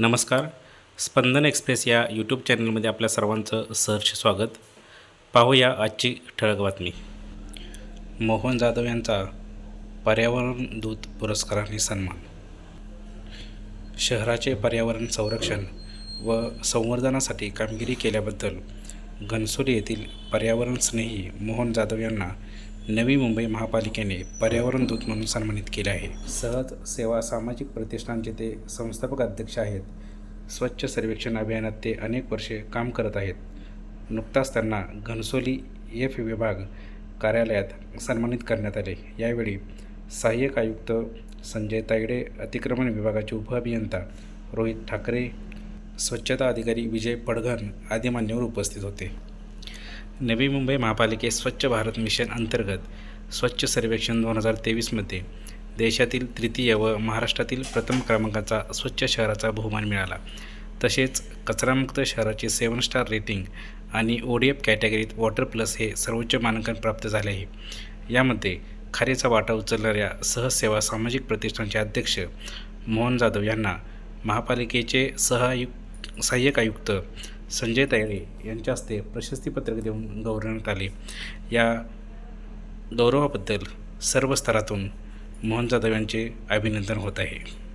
नमस्कार. स्पंदन एक्सप्रेस या यूट्यूब चॅनलमध्ये आपल्या सर्वांचं सहर्ष स्वागत. पाहूया आजची ठळक बातमी. मोहन जाधव यांचा पर्यावरण दूत पुरस्काराने सन्मान. शहराचे पर्यावरण संरक्षण व संवर्धनासाठी कामगिरी केल्याबद्दल घनसोली येथील पर्यावरणस्नेही मोहन जाधव यांना नवी मुंबई महापालिकेने पर्यावरण दूत म्हणून सन्मानित केले आहे. सहज सेवा सामाजिक प्रतिष्ठानचे ते संस्थापक अध्यक्ष आहेत स्वच्छ सर्वेक्षण अभियानात ते अनेक वर्षे काम करत आहेत. नुकताच त्यांना घनसोली एफ विभाग कार्यालयात सन्मानित करण्यात आले. यावेळी सहाय्यक आयुक्त संजय तायडे अतिक्रमण विभागाचे उपअभियंता रोहित ठाकरे स्वच्छता अधिकारी विजय पडघन आदी मान्यवर उपस्थित होते. नवी मुंबई महापालिके स्वच्छ भारत मिशन अंतर्गत स्वच्छ सर्वेक्षण दोन हजार तेवीसमध्ये देशातील तृतीय व महाराष्ट्रातील प्रथम क्रमांकाचा स्वच्छ शहराचा बहुमान मिळाला. तसेच कचरामुक्त शहराचे सेवन स्टार रेटिंग आणि ओ डी एफ कॅटेगरीत वॉटर प्लस हे सर्वोच्च मानांकन प्राप्त झाले आहे. यामध्ये खारीचा वाटा उचलणाऱ्या सहसेवा सामाजिक प्रतिष्ठानचे अध्यक्ष मोहन जाधव यांना महापालिकेचे सहायुक्त सहाय्यक आयुक्त संजय तायडे यांच्या हस्ते प्रशस्तीपत्रक देऊन गौरवण्यात आले. या गौरवाबद्दल सर्व स्तरातून मोहन जाधव यांचे अभिनंदन होत आहे.